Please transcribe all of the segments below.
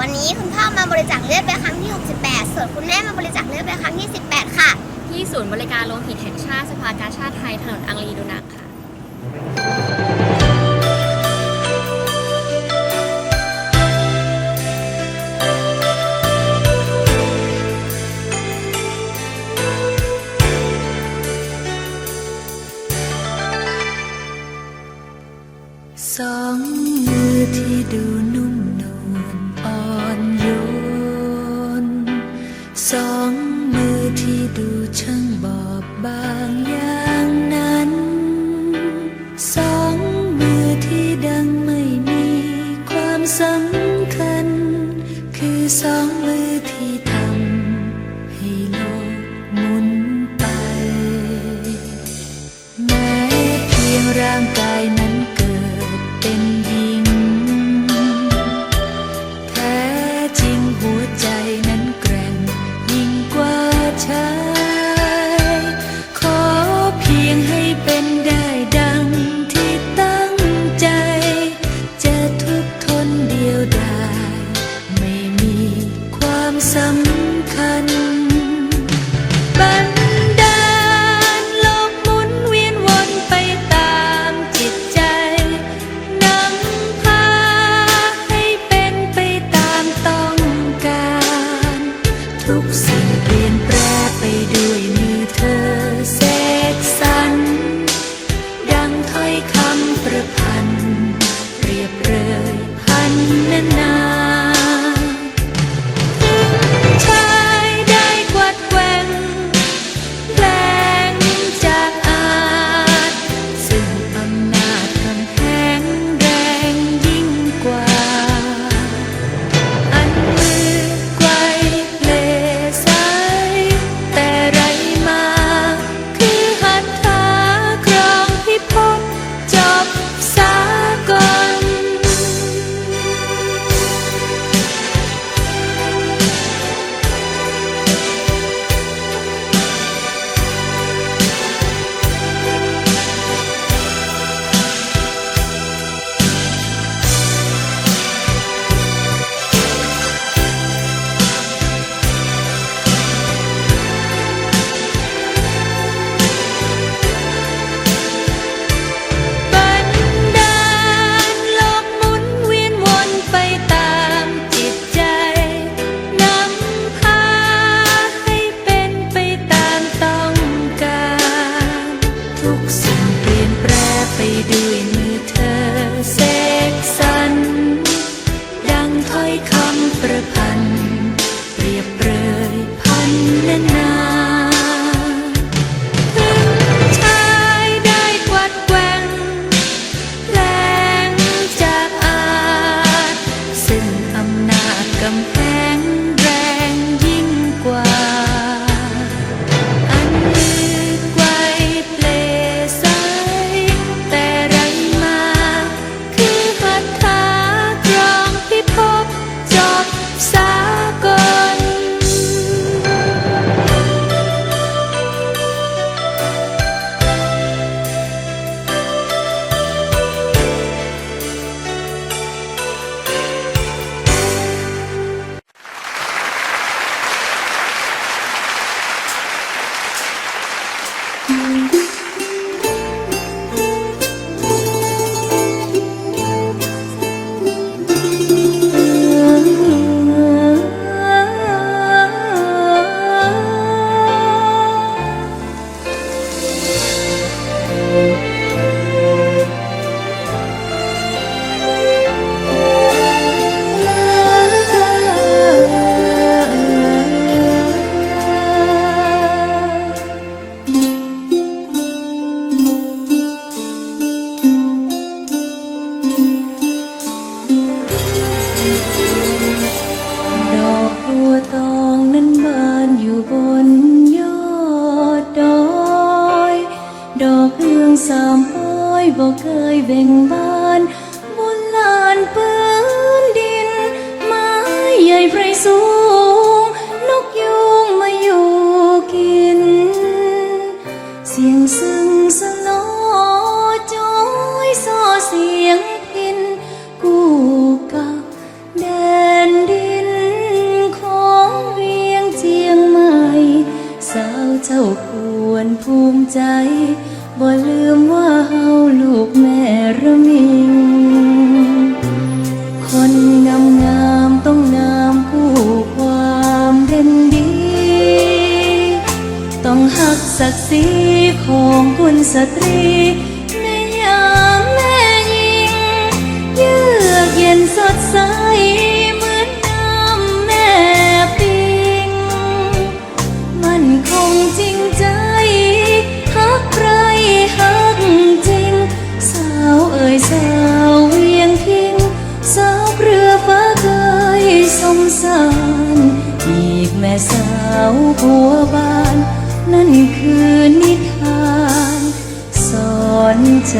วันนี้คุณพ่อมาบริจาคเลือดไปครั้งที่ 68 ส่วนคุณแม่มาบริจาคเลือดไปครั้งที่ 18 ค่ะ ที่ศูนย์บริการโลหิตแห่งชาติสภากาชาติไทยถนนอังรีดูนักค่ะ สองมือที่ดูน สองมือที่ดูช่างบอบบางอย่างนั้น สองมือที่ดังไม่มีความสำ ดอกบัวตองนั้นบานอยู่บนยอดดอย ดอกเรือสามร้อยบอกเคยเบ่งบ้าน ภูมิใจ บ่ลืมว่าเฮาลูกแม่ระมิง คนงามงามต้องงามคู่ความเด่นดี ต้องหักศักดิ์ศรีของคุณสตรี งสารอีกแม่สาวผัวบ้าน นั่นคือนิทาน สอนใจ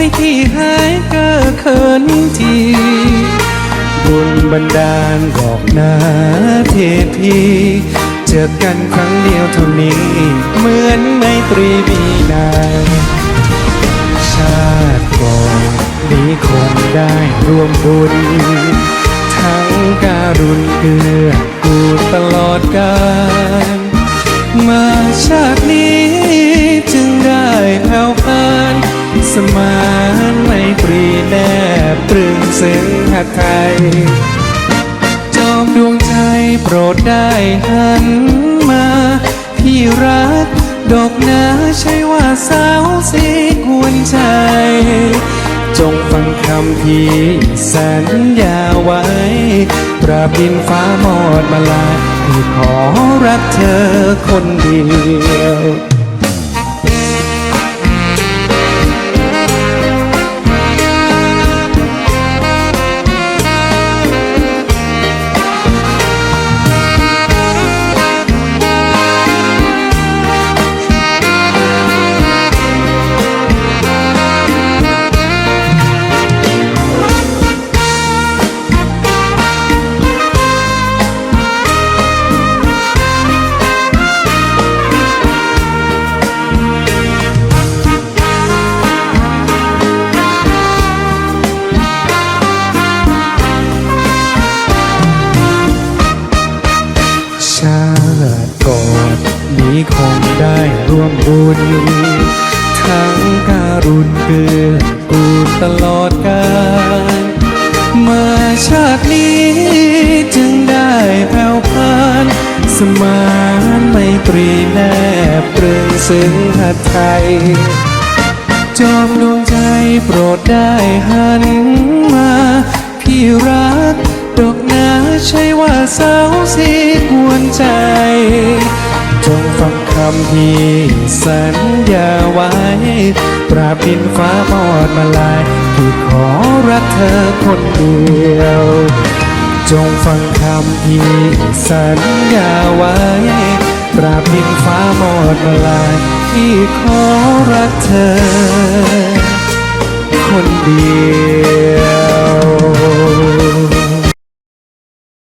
ให้ที่หายเก้อเขินทีบุญบันดาลบอกนาเทพีเจอกันครั้งเดียวเท่านี้ เหมือนไมตรีมีนานชาติก่อนนี้คงได้ร่วมบุญ ทั้งการุณเกื้อกูลตลอดกาลมาชาตินี้จึงได้แผ่วพาน สมานไมตรีแนบตรึงซึ้งหัดไทยจอมดวงใจโปรดได้หันมาพี่รักดอกนาใช่ว่าสาวสีควรใจ จงฟังคำพี่สัญญาไว้ปราบดินฟ้าหมอดมาลายพี่ขอรักเธอคนเดียว ซึ้งหัดไทย จอมดวงใจโปรดได้หันมา พี่รักดอกนาใช่ว่าสาวสีกวนใจ จงฟังคำพี่สัญญาไว้ ปราบดินฟ้ามอดมาลายพี่ขอรักเธอคนเดียว จงฟังคำพี่สัญญาไว้ ราบดินฟ้าหมอดมาลายที่ขอรักเธอ คนเดียว